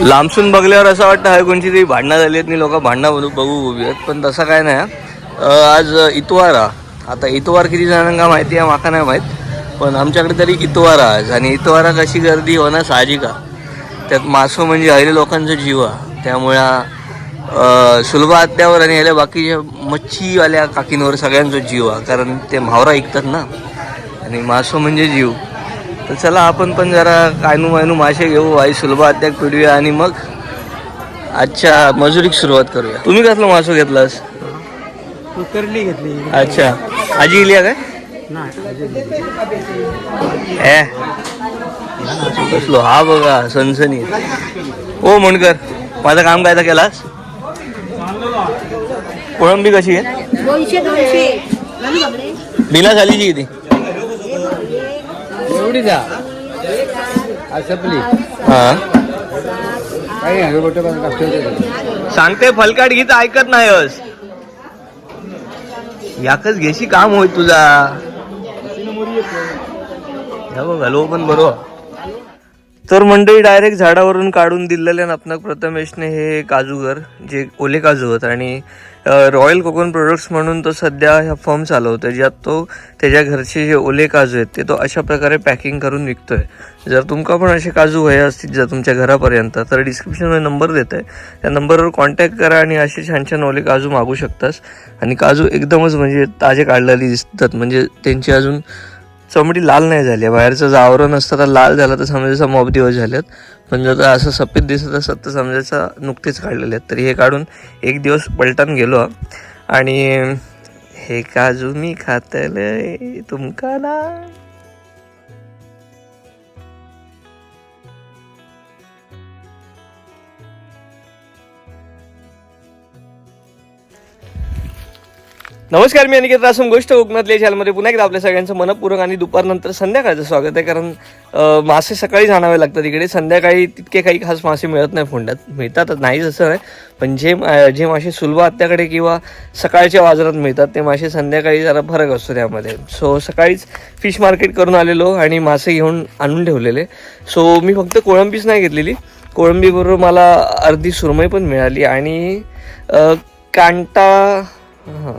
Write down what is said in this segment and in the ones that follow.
लांबसून बघल्यावर असं वाटतं हाय कोणची तरी भांडणं झाली आहेत लोक भांडणं बघू बघू उभी आहेत. पण तसं काय नाही आज इतवार. आता इतवार किती जणांना माहिती आहे माका नाही माहीत. पण आमच्याकडे तरी इतवार आज. आणि इतवारा कशी गर्दी होणं साहजिक. त्यात मासो म्हणजे अहिले लोकांचा जीव. आहे त्यामुळे सुलभ आत्यावर आणि ह्याला बाकीच्या मच्छीवाल्या काकींवर सगळ्यांचं जीव. आहे कारण ते म्हावरा ऐकतात ना. आणि मासो म्हणजे जीव. तर चला आपण पण जरा कायनू मायनू मासे घेऊ. आई सुलभ हत्याक पिढूया आणि मग आजच्या मजुरीक सुरुवात करूया. तुम्ही कसलं मासो घेतलास? घेतली. अच्छा. आजी गेली काय? ए. कसलो? हा बघा सनसनी. ओ म्हणकर माझं काम काय तर केलास? कोळंबी कशी आहे? दोनशे बिना झालीची किती हा. सांगते फलकाट गीत ऐकत नाहीस. याकच घेशी काम होय तुझा. हॅलो पण बरोबर. तर मंडळी डायरेक्ट झाडावरून काढून दिलेले आपण प्रथमेशने हे काजूगर जे ओले काजू होत आणि रॉयल कोकण प्रोडक्ट्स म्हणून तो सध्या ह्या फर्म चालवतोय ज्यात तो त्याच्या घरचे जे ओले काजू आहेत ते तो अशा प्रकारे पॅकिंग करून विकतोय. जर तुमका पण असे काजू हवे असतील जर तुमच्या घरापर्यंत तर डिस्क्रिप्शनमध्ये नंबर देत आहे त्या नंबरवर कॉन्टॅक्ट करा आणि असे छान छान ओले काजू मागू शकतास. आणि काजू एकदमच म्हणजे ताजे काढलेले दिसतात म्हणजे त्यांची अजून चमडी लाल नाही झाली आहे. बाहेरचं जर आवरण असतं तर लाल झालं तर समजायचं मॉब दिवस झालेत. पण जर का असं सफेद दिसत असत तर समजायचं नुकतेच काढलेले आहेत. तर हे काढून एक दिवस पलटण गेलो. आणि हे काजू मी खातले तुमका ना. नमस्कार मी अनिकेत रासम गोष्ट कोकणातल्या चॅनलमध्ये पुन्हा एकदा आपल्या सगळ्यांचं मनपूर्वक आणि दुपारनंतर संध्याकाळचं स्वागत आहे कारण मासे सकाळी आणावे लागतात इकडे. संध्याकाळी तितके काही खास मासे मिळत नाही फोंड्यात. मिळतातच नाहीच असं नाही पण जे मा- जे मासे सुलभ हत्याकडे किंवा सकाळच्या बाजारात मिळतात ते मासे संध्याकाळी जरा फरक असतो त्यामध्ये. सो सकाळीच फिश मार्केट करून आलेलो आणि मासे घेऊन आणून ठेवलेले. सो मी फक्त कोळंबीच नाही घेतलेली. कोळंबीबरोबर मला अर्धी सुरमई पण मिळाली आणि कांटा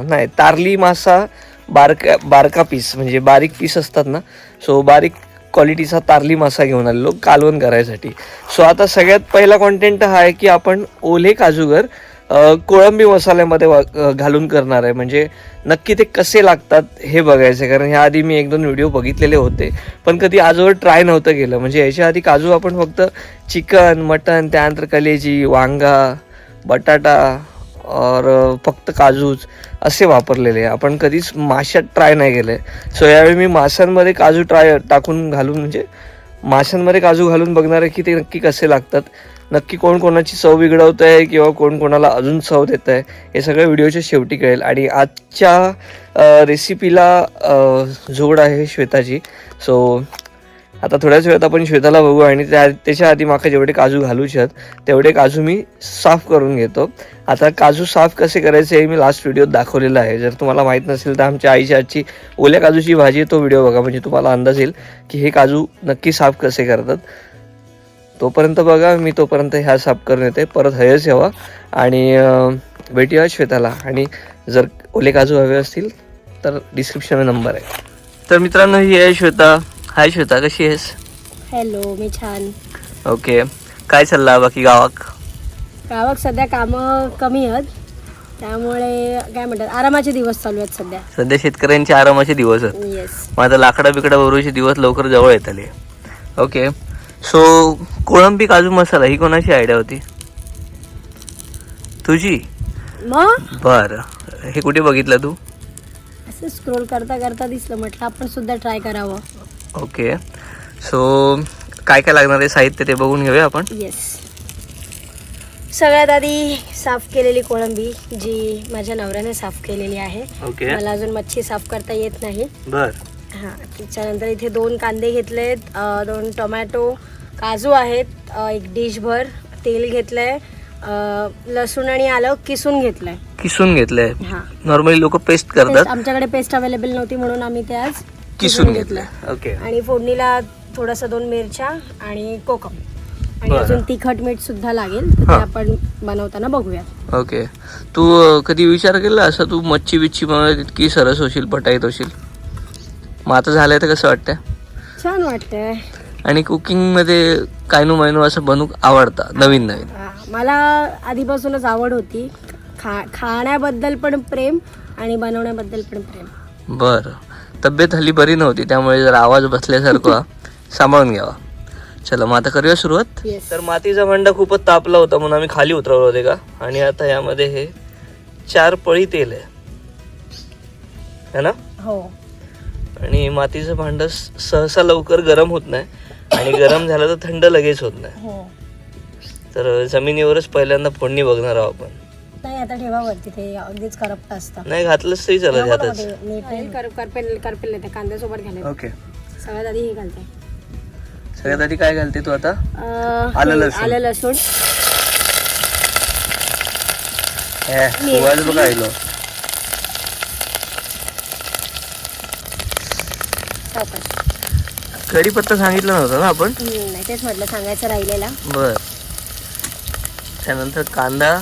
नाही तारली मासा बारका बारका पीस म्हणजे बारीक पीस असतात ना सो बारीक क्वालिटीचा तारली मासा घेऊन आलेलो कालवण करायसाठी. सो आता सगळ्यात पहिला कॉन्टेंट हा आहे की आपण ओले काजूगर कोळंबी मसाल्यामध्ये घालून करणार आहे. म्हणजे नक्की ते कसे लागतात हे बघायचं कारण ह्या आधी मी एक दोन व्हिडिओ बघितलेले होते. पण कधी आजवर ट्राय नव्हतं केलं. म्हणजे याच्या आधी काजू आपण फक्त चिकन मटन त्यानंतर कलेजी वांगा बटाटा और फक्त काजूच असे वापरलेले. आपण कधीच माशात ट्राय नाही केले. सो यावेळी मी माशांमध्ये काजू ट्राय टाकून घालून म्हणजे माशांमध्ये काजू घालून बघणार आहे की ते नक्की कसे लागतात. नक्की कोण कोणाची चव बिघडवत आहे किंवा कोण कोणाला अजून चव देत आहे हे सगळं व्हिडिओच्या शेवटी कळेल. आणि आजच्या रेसिपीला जोड आहे श्वेताची सो आता थोड्याच वेळात आपण श्वेताला बघू आणि त्या त्याच्या आधी माका जेवढे काजू घालू शकत तेवढे काजू मी साफ करून घेतो. आता काजू साफ कसे करायचे हे मी लास्ट व्हिडिओत दाखवलेलं आहे. जर तुम्हाला माहीत नसेल तर आमच्या आईच्या आजची ओल्या काजूची भाजी आहे तो व्हिडिओ बघा. म्हणजे तुम्हाला अंदाज येईल की हे काजू नक्की साफ कसे करतात. तोपर्यंत बघा मी तोपर्यंत ह्या साफ करून येते. परत हयच यावा. आणि भेटूया श्वेताला. आणि जर ओले काजू हवे असतील तर डिस्क्रिप्शन नंबर आहे. तर मित्रांनो ही आहे श्वेता. हाय श्वेता कशी आहेस हॅलो मी छान. ओके काय चालला बाकी गावाक गावात सध्या कामं कमी आहेत. त्यामुळे काय म्हणतात आरामाचे दिवस चालू आहेत सध्या. सध्या शेतकऱ्यांचे आरामाचे दिवस आहेत. येस मग आता लाकडा बिकडा भरूचे दिवस लवकर जवळ येत आले ओके सो कोळंबी काजू मसाला ही कोणाची आयडिया होती? तुझी? मग? बर. हे कुठे बघितलं तू? असं स्क्रोल करता करता दिसलं म्हटलं आपण सुद्धा ट्राय करावं. ओके. सो काय काय लागणार आहे साहित्य ते बघून घेऊया आपण. येस सगळ्यात आधी साफ केलेली कोळंबी जी माझ्या नवऱ्याने साफ केलेली आहे. ओके. मला अजून मच्छी साफ करता येत नाही. बर. हां त्याच्यानंतर इथे दोन कांदे घेतलेत अ, दोन टोमॅटो काजू आहेत अ, एक डिशभर तेल घेतलंय अ, लसूण आणि आलं किसून घेतलंय. किसून घेतलंय. हां. नॉर्मली लोक पेस्ट पेस्ट करतात. आमच्याकडे पेस्ट अवेलेबल नव्हती म्हणून आम्ही ते आज किसून घेतलंय ओके. आणि फोडणीला थोडंसं दोन मिरच्या आणि कोकम. आणि बरं. अजून तिखट मीठ सुद्धा लागेल तर ते हा. आपण बनवताना बघूया ओके. तू अं, कधी विचार केला असं तू मच्छी बिच्छी बनवली तितकी सरस होशील पटाईत होशील? मग आता झालंय तर कसं वाटतंय? छान वाटतंय. आणि कुकिंगमध्ये कायनू मैनू असं बनवू आवडतं नवीन नवीन? हा, मला आधीपासूनच आवड होती. खा खाण्याबद्दल पण प्रेम आणि बनवण्याबद्दल पण प्रेम. बरं. तब्येत हल्ली बरी नव्हती त्यामुळे जर आवाज बसल्यासारखा सांभाळून घ्यावा. चला मग आता करूया सुरुवात? तर मातीचा भांडा खूपच तापला होता म्हणून आम्ही खाली उतरवलं होते का? आणि आता यामध्ये हे चार पळी तेल आहे. है ना? हो. आणि मातीचं भांडं सहसा लवकर गरम होत नाही. आणि गरम झालं तर थंड लगेच होत नाही. हो. तर जमिनीवरच पहिल्यांदा फोडणी बघणार आहोत आपण. नाही आता ठेवा वरती ते अगदीच करपट असतं नाही घातलंच तरी चालत ह्यातच करपेल करपेल नाही कांद्यासोबत घालायचं ओके. सगळ्यात आधी हे घालते. सगळ्यात आधी काय घालते तू आता? अं, आलं लसूण. आलं लसूण. हे, बघा सावकाश. कढीपत्ता सांगितलं नव्हतं ना आपण? हम्म, नाही तेच म्हटलं सांगायचं राहिलेला. बर. त्यानंतर कांदा.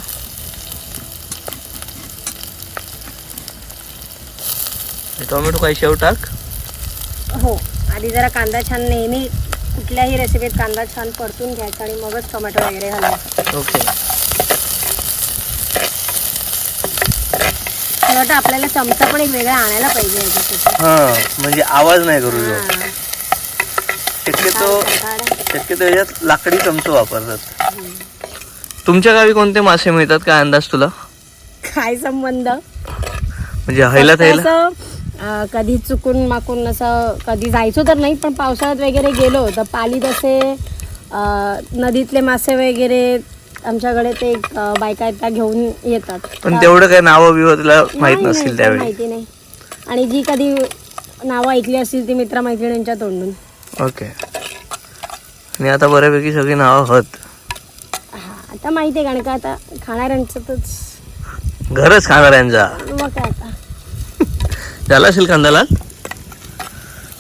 टोमॅटो काय शेव टाक. हो आधी जरा कांदा छान नेहमी कुठल्याही रेसिपीत कांदा छान परतून घ्यायचा आणि मगच टोमॅटो वगैरे घालायचा ओके. वाटतं आपल्याला चमचा पण एक वेगळा आणायला पाहिजे. हा म्हणजे आवाज नाही करू जो हा. शक्यतो. शक्यतो याच्यात लाकडी चमचो वापरतात. तुमच्या गावी कोणते मासे मिळतात? काय अंदाज तुला? काय संबंध? म्हणजे हैला थैला? कधी चुकून माकून असं कधी जायचो तर नाही पण पावसाळ्यात वगैरे गेलो तर पालीत असे अं, नदीतले मासे वगैरे आमच्याकडे ते बायका त्या घेऊन येतात. पण तेवढं काय नावं बिवं तुला माहीत नसतील त्यावेळी. माहिती नाही. आणि जी कधी नावं ऐकली असतील ती मित्रमैत्रिणींच्या तोंडून. ओके. आणि आता बऱ्यापैकी सगळी नावं हत. आता माहिती आहे कारण का आता खाणाऱ्यांचं तच घरच खाणाऱ्यांचा. मग काय आता? झाला असेल कांदा लाल?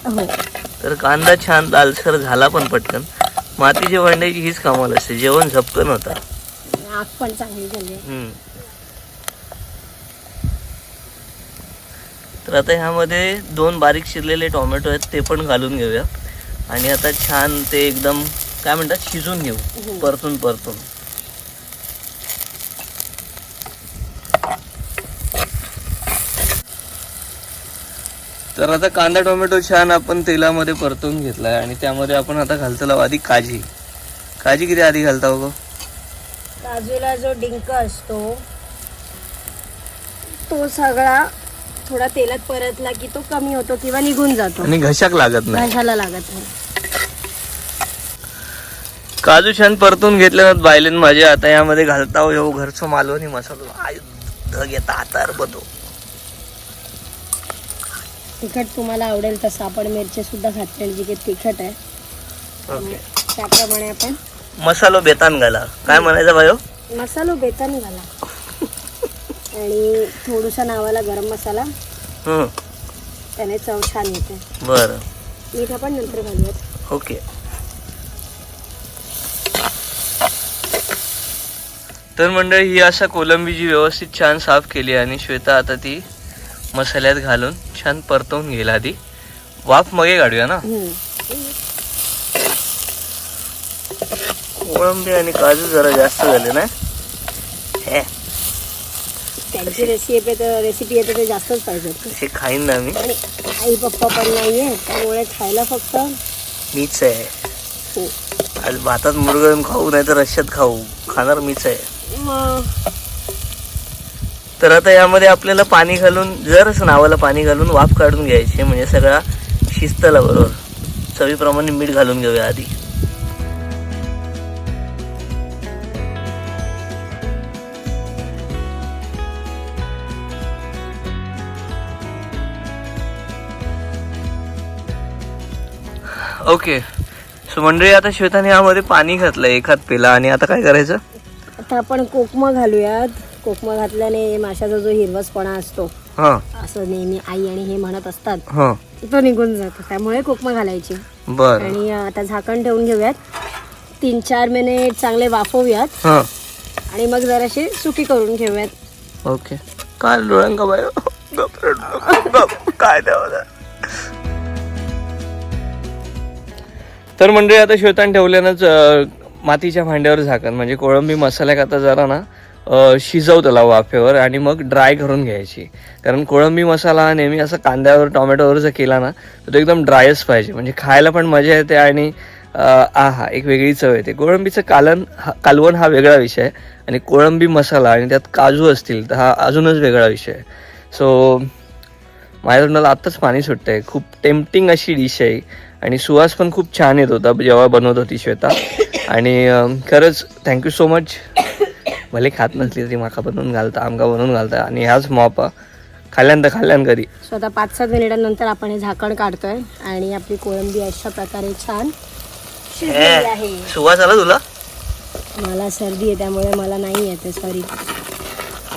हो. तर कांदा छान लालसर झाला पण पटकन. मातीच्या भांड्याची हीच कामाल असते. जेवण झपकन होता. आग पण चांगली झाली. तर आता ह्यामध्ये दोन बारीक चिरलेले टोमॅटो आहेत ते पण घालून घेऊया. आणि आता छान ते एकदम काय म्हणतात शिजून घेऊ. परतून परतून. तर आता कांदा टोमॅटो छान आपण तेलामध्ये परतून घेतलाय आणि त्यामध्ये आपण आता घालतो आधी काजी. काजी किती आधी घालता हो काजूला जो डिंक असतो तो सगळा थोडा तेलात परतला की तो कमी होतो किंवा निघून जातो. आणि घशाक लागत नाही. भाषाला लागत नाही. काजू छान परतून घेतल्यानंतर बायलेन माझे. आता यामध्ये घालता हो घरचो मालवणी मसालो. आय येता हातार बतो तिखट तुम्हाला आवडेल तसं आपण मिरची सुद्धा घातलेली जी की तिखट आहे. ओके. त्याप्रमाणे आपण मसालो बेतान घाला. काय म्हणायचं बायो मसालो बेताने घाला. आणि थोडूसा नावाला गरम मसाला. त्याने चव छान येते. बरं. मीठ आपण नंतर घालूयात. ओके. तर मंडळी ही असा कोलंबी जी व्यवस्थित छान साफ केली आणि श्वेता आता ती मसाल्यात घालून छान परतवून घेईल आधी. वाफ मगे काढूया ना. कोळंबी आणि काजू जरा जास्त झाले ना? हे. त्यांची रेसिपी रेसिपी येते ते जास्तच पाहिजे हे खाईन ना मी. आई पप्पा पण नाहीये त्यामुळे खायला फक्त मीच आहे. हो. आज भातात मुरगळून खाऊ नाही तर रश्यात खाऊ. खाणार मीच आहे. तर आता यामध्ये आपल्याला पाणी घालून जरच नावाला पाणी घालून वाफ काढून घ्यायची म्हणजे सगळा शिस्तला बरोबर चवीप्रमाणे मीठ घालून घेऊया आधी. ओके. सो मंडळी आता श्वेताने यामध्ये पाणी घातलंय एखाद पेला आणि आता काय करायचं? आता आपण कोकमा घालूयात. कोकमा घातल्याने माशाचा जो हिरवसपणा असतो हां. असं नेहमी आई आणि हे म्हणत असतात हां. तो निघून जातो. त्यामुळे कोकमा घालायची. बरं. आणि आता झाकण ठेवून घेऊयात. तीन चार मिनिट चांगले वाफवूयात. हां. आणि मग जराशी सुकी करून घेऊयात. ओके. काय डोळ्यांका बाय. काय द्यावं तर मंडळी आता श्वेतान ठेवल्यानंच अं, मातीच्या भांड्यावर झाकण म्हणजे कोळंबी मसाल्याक आता जरा ना शिजव त्याला वाफेवर आणि मग ड्राय करून घ्यायची. कारण कोळंबी मसाला हा नेहमी असं कांद्यावर टोमॅटोवर जर केला ना तर तो एकदम ड्रायच पाहिजे. म्हणजे खायला पण मजा येते आणि आहा एक वेगळी चव येते. कोळंबीचं कालन हा कालवण हा वेगळा विषय आहे आणि कोळंबी मसाला आणि त्यात काजू असतील तर हा अजूनच वेगळा विषय. आहे सो माझ्या तोंडाला आत्ताच पाणी सुटतंय. खूप टेम्पटिंग अशी डिश आहे. आणि सुवास पण खूप छान येत होता जेव्हा बनवत होती श्वेता. आणि खरंच थँक्यू सो मच भले खात नसली तरी माका बनवून घालता आमका बनवून घालता. आणि ह्याच मोपा खाल्ल्यान तर खाल्ल्यान कधी. सो आता पाच सात मिनिटांनंतर आपण हे झाकण काढतोय आणि आपली कोळंबी अशा प्रकारे छान शिजलेली आहे. सुवास आला तुला? मला सर्दी आहे त्यामुळे मला नाही येते सॉरी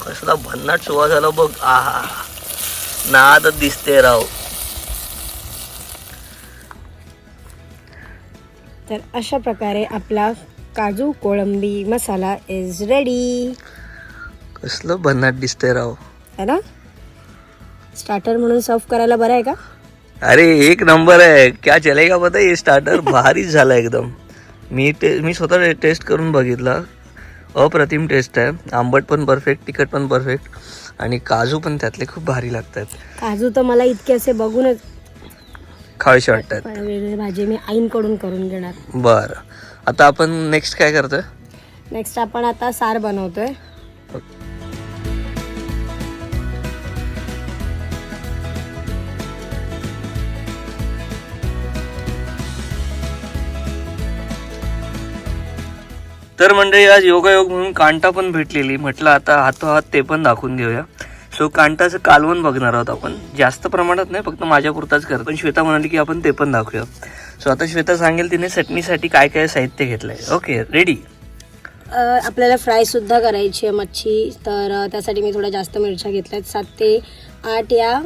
कसला भन्नाट सुवास आला बघ. आहा. नाद दिसते राव. तर अशा प्रकारे आपला काजू कोळंबी मसाला इज रेडी कसलं भन्नाट दिसते राव. है ना? स्टार्टर म्हणून सर्व करायला बरं आहे का? अरे एक नंबर आहे. क्या चलेगा पता ये स्टार्टर भारीच झाला एकदम. मी ते मी स्वतः टेस्ट करून बघितला. अप्रतिम टेस्ट आहे. आंबट पण परफेक्ट तिखट पण परफेक्ट आणि काजू पण त्यातले खूप भारी लागतात. काजू तर मला इतके असे बघूनच खावीशे वाटतात. पण वेगळी भाजी मी आईंकडून करून घेणार. बरं. आता आपण नेक्स्ट काय करतोय? नेक्स्ट आपण आता सार बनवतोय. तर मंडळी आज योगायोग म्हणून कांटा पण भेटलेली. म्हटलं आता हातोहात ते पण दाखवून घेऊया सो कांटाचं कालवण बघणार आहोत आपण. जास्त प्रमाणात नाही फक्त माझ्या पुरताच करतो. पण श्वेता म्हणाली की आपण ते पण दाखवूया. सो आता श्वेता सांगेल तिने चटणीसाठी काय काय साहित्य घेतलंय. ओके रेडी आपल्याला फ्राय सुद्धा करायची आहे मच्छी तर त्यासाठी मी थोड्या जास्त मिरच्या घेतल्यात. सात ते आठ या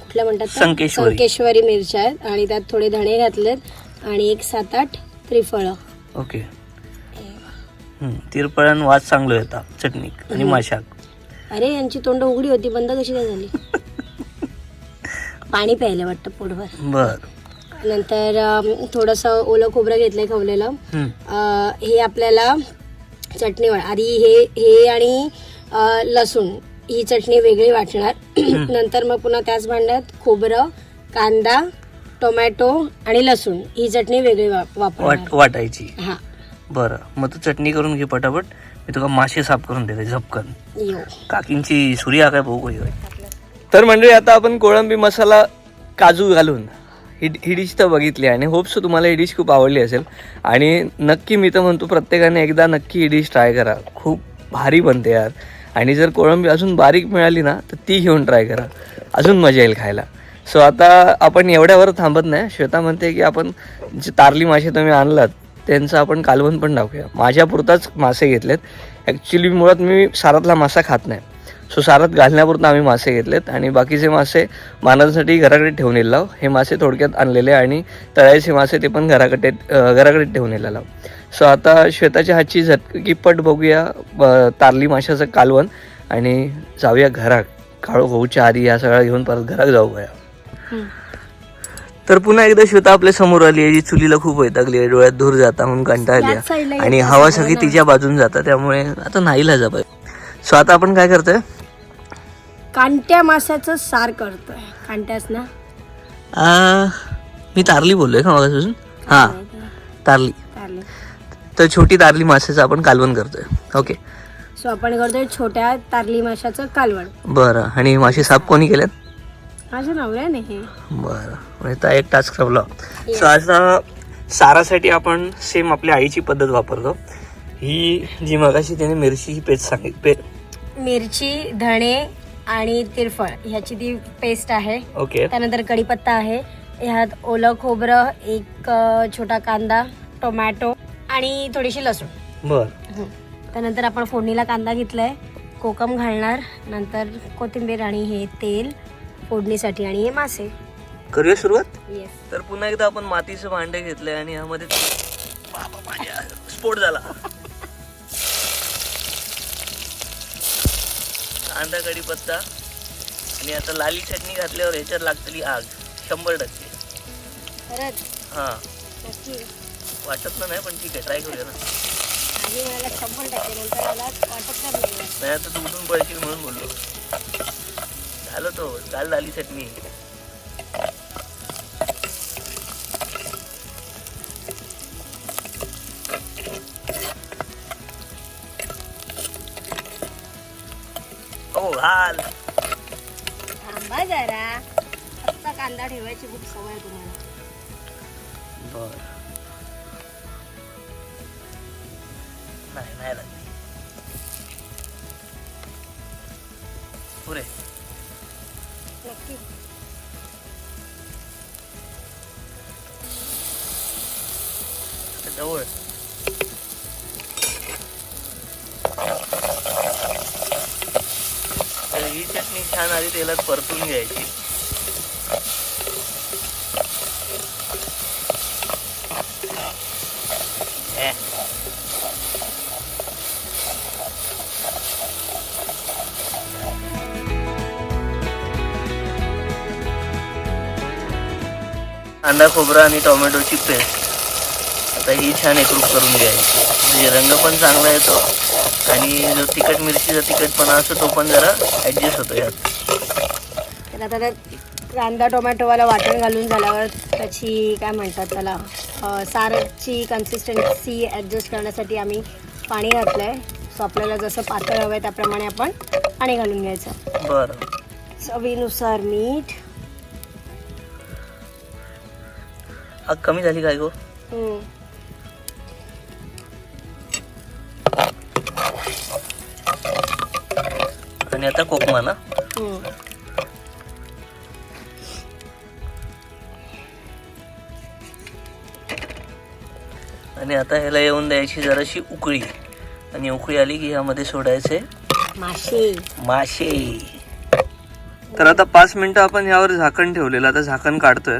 कुठल्या म्हणतात? संकेश्वरी. संकेश्वरी मिरच्या आहेत आणि त्यात थोडे धणे घातलेत आणि एक सात आठ त्रिफळं. ओके तिरपळण वाद चांगलं येतात चटणी आणि माशाक. अरे यांची तोंड उघडी होती बंद कशी काय झाली? पाणी प्यायला वाटतं पोटभर. बर. नंतर अम, थोडंसं ओलं खोबरं घेतलंय खवलेलं. हम्म. अ, हे आपल्याला चटणी आधी हे हे आणि अ, लसूण ही चटणी वेगळी वाटणार. नंतर मग पुन्हा त्याच भांड्यात खोबरं कांदा टोमॅटो आणि लसूण ही चटणी वेगळी वा- वाट वापरणार वाटायची. हा. बरं मग तू चटणी करून घे पटापट. मी तुला मासे साफ करून देते झपकन. काकींची सूर्या काय बघू तर मंडळी आता आपण कोळंबी मसाला काजू घालून ही ही डिश तर बघितली आणि होप्स तुम्हाला ही डिश खूप आवडली असेल. आणि नक्की मी तर म्हणतो प्रत्येकाने एकदा नक्की ही डिश ट्राय करा. खूप भारी बनते यार. आणि जर कोळंबी अजून बारीक मिळाली ना तर ती घेऊन ट्राय करा. अजून मजा येईल खायला. सो आता आपण एवढ्यावर थांबत नाही. श्वेता म्हणते की आपण जे तारली मासे तुम्ही आणलात त्यांचं आपण कालवण पण टाकूया माझ्यापुरताच मासे घेतलेत. ॲक्च्युली मुळात मी सारातला मासा खात नाही. सो सारात घालण्यापुरतं आम्ही मासे घेतलेत आणि बाकीचे मासे मानासाठी घराकडे ठेवून येईल लाव. हे मासे थोडक्यात आणलेले आणि तळायचे मासे ते पण घराकडे घराकडे ठेवून येईल लाव. सो आता श्वेताच्या हातची झटकी पट बघूया तारली माशाचं कालवण आणि जाऊया घरात काळू होऊच्या आधी या सगळ्या घेऊन परत घरात जाऊया तर पुन्हा एकदा श्वेता आपल्यासमोर आली आहे जी चुलीला खूप वैतागली आहे डोळ्यात धूर जाता म्हणून कंटाळली आणि हवा सगळी. तिच्या बाजून जाता त्यामुळे आता नाहीला जा सो आता आपण काय करतोय? कांट्या माशाचं सार करतोय. कांट्यास ना? आ, मी तारली बोललोय का मगापासून हा तारली. चालेल तर छोटी तारली माशाचं आपण कालवण करतोय. ओके. सो आपण करतोय छोट्या तारली माशाचं कालवण. बरं आणि मासे साफ कोणी केल्यात? माझ्या नवऱ्याने हे. बरं म्हणजे त्या एक टास्क ठेवला सो आता सारासाठी आपण सेम आपल्या आईची पद्धत वापरतो. ही जी मगाशी त्याने मिरचीची पेस्ट सांगित पे मिरची धणे आणि तिरफळ ह्याची ती पेस्ट आहे. ओके त्यानंतर कढीपत्ता आहे. ह्यात ओलं खोबरं एक अ, छोटा कांदा टोमॅटो आणि थोडीशी लसूण. बरं. त्यानंतर आपण फोडणीला कांदा घेतलाय. कोकम घालणार. नंतर कोथिंबीर आणि हे तेल फोडणीसाठी आणि हे मासे. करूया सुरुवात? येस तर पुन्हा एकदा आपण मातीचं भांडे घेतलंय आणि यामध्ये बाबा माझ्या पोट झाला. कांदा कढीपत्ता आणि आता लाली चटणी घातल्यावर ह्याच्यात लागतली आग शंभर टक्के. खरंच? हा. नक्की. वाटत नाही पण ठीक आहे ट्राय करूया ना. आधी म्हणाला शंभर टक्के नंतर मला वाटत तर नाही. नाही आता तू उठून पडशील म्हणून बोललो. झालं तो काल झाली चटणी. जवळ तर ही चटणी छान आधी तेलात परतून घ्यायची. ए. कांदा खोबरा आणि टोमॅटोची पेस्ट. आता ही छान एकरूप करून घ्यायची. म्हणजे रंग पण चांगला येतो आणि जो तिखट मिरचीचा तिखटपणा असतो तो पण जरा ॲडजस्ट होतो यात. आता कांदा टोमॅटोवाला वाटण घालून झाल्यावर त्याची काय म्हणतात त्याला सारची कन्सिस्टन्सी ॲडजस्ट करण्यासाठी आम्ही पाणी घातलं आहे सो आपल्याला जसं पातळ हवं आहे त्याप्रमाणे आपण पाणी घालून घ्यायचं. बरं. चवीनुसार मीठ. आग कमी झाली काय गो? आणि आता कोकमा ना हम्म. आणि आता ह्याला येऊन द्यायची जराशी उकळी. आणि उकळी आली की ह्यामध्ये सोडायचे मासे. मासे. तर आता पाच मिनिटं आपण यावर झाकण ठेवलेलं आता झाकण काढतोय.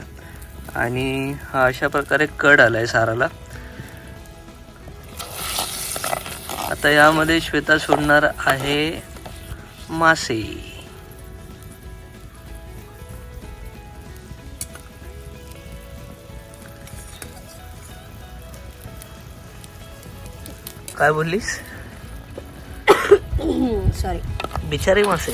आणि हा अशा प्रकारे कड आलाय साराला. आता यामध्ये श्वेता सोडणार आहे मासे. काय बोललीस? सॉरी बिचारे मासे.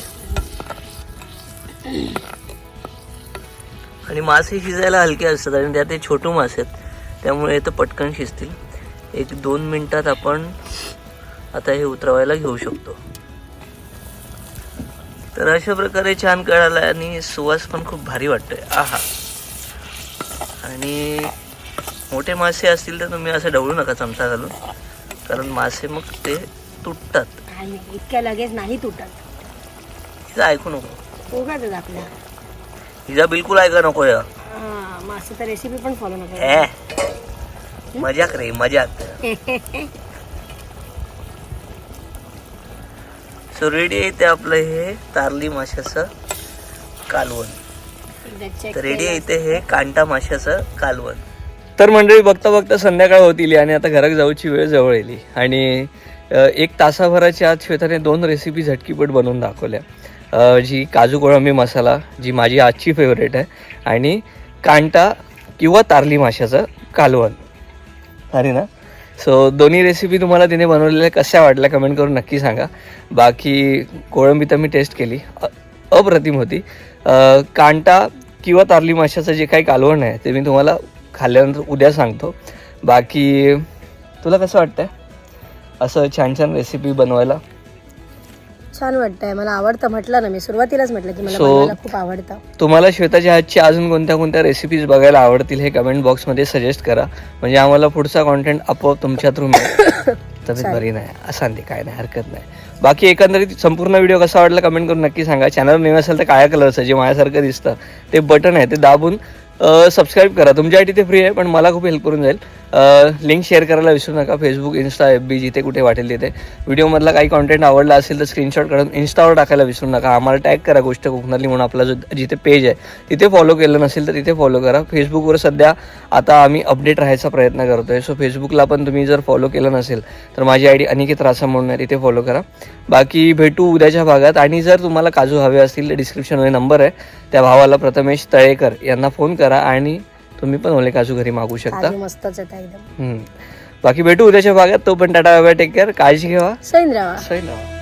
आणि मासे शिजायला हलके असतात आणि त्यात हे छोटू मासे आहेत. त्यामुळे ते पटकन शिजतील. एक दोन मिनिटात आपण आता हे उतरवायला घेऊ शकतो. तर अशा प्रकारे छान कळाला आणि सुवास पण खूप भारी वाटतोय. आहा. आणि मोठे मासे असतील तर तुम्ही असं ढवळू नका चमचा घालून. कारण मासे मग ते तुटतात. आणि इतक्या लगेच नाही तुटत. तिचं ऐकू नको. उगाच आपल्या. हिजा बिलकुल ऐका नको या. हां मासे तर रेसिपी पण फॉलो नका. ए मजाक रे मजाक. सो रेडी आहे ते आपलं हे तारली माशाचं कालवण. तर रेडी. आहे इथे हे कांटा माशाचं कालवण. तर मंडळी बघता बघता संध्याकाळ होतील आणि आता घरात जाऊची वेळ जवळ येली आणि एक तासाभराच्या आत श्वेताने दोन रेसिपी झटकीपट बनवून दाखवल्या. जी काजू कोळंबी मसाला जी माझी आजची फेवरेट आहे आणि कांटा किंवा तारली माशाचं कालवण. अरे ना? सो दोन्ही रेसिपी तुम्हाला तिने बनवलेल्या कशा वाटल्या कमेंट करून नक्की सांगा. बाकी कोळंबी तर मी टेस्ट केली. अप्रतिम होती. कांटा किंवा तारली माशाचं जे काही कालवण आहे ते मी तुम्हाला खाल्ल्यानंतर उद्या सांगतो. बाकी तुला कसं वाटतं असं छान छान रेसिपी बनवायला? छान वाटतंय. मला आवडतं. म्हटलं ना मी सुरुवातीलाच म्हटलं की मला So- बनवायला खूप आवडतं. तुम्हाला श्वेताच्या हातची अजून कोणत्या कोणत्या रेसिपीज बघायला आवडतील हे कमेंट बॉक्समध्ये सजेस्ट करा. म्हणजे आम्हाला पुढचा कॉन्टेंट आपोआप तुमच्या थ्रू मिळेल. तब्येत. बरी नाही. अशांती काय नाही हरकत नाही. बाकी एकंदरीत संपूर्ण व्हिडिओ कसा वाटला कमेंट करून नक्की सांगा. चॅनल नवीन असेल तर काळ्या कलरचं जे माझ्यासारखं दिसतं. ते बटन आहे ते दाबून सबस्क्राईब करा. तुमच्यासाठी ते फ्री आहे पण मला खूप हेल्प करून जाईल. लिंक शेअर करायला विसरू नका. फेसबुक इन्स्टा एफ बी जिथे कुठे वाटेल तिथे. व्हिडिओमधला काही कॉन्टेंट आवडला असेल तर स्क्रीनशॉट काढून इन्स्टावर टाकायला विसरू नका. आम्हाला टॅग करा गोष्ट कोकणातली म्हणून आपला जो जिथे पेज आहे तिथे फॉलो केलं नसेल तर तिथे फॉलो करा. फेसबुकवर सध्या आता आम्ही अपडेट राहायचा प्रयत्न करतो आहे सो फेसबुकला पण तुम्ही जर फॉलो केलं नसेल तर माझी आय डी अनिकेत रासा म्हणून आहे. तिथे फॉलो करा. बाकी भेटू उद्याच्या भागात. आणि जर तुम्हाला काजू हवे असतील तर डिस्क्रिप्शनमध्ये नंबर आहे. त्या भावाला प्रथमेश तळेकर यांना फोन करा आणि तुम्ही पण ओले काजू घरी मागू शकता. काजू मस्तच एकदम. हम्म. बाकी भेटू उद्याच्या भागात. तो पण टाटा बाय टेक केअर काळजी घेवा सैंद्रावा सही ना.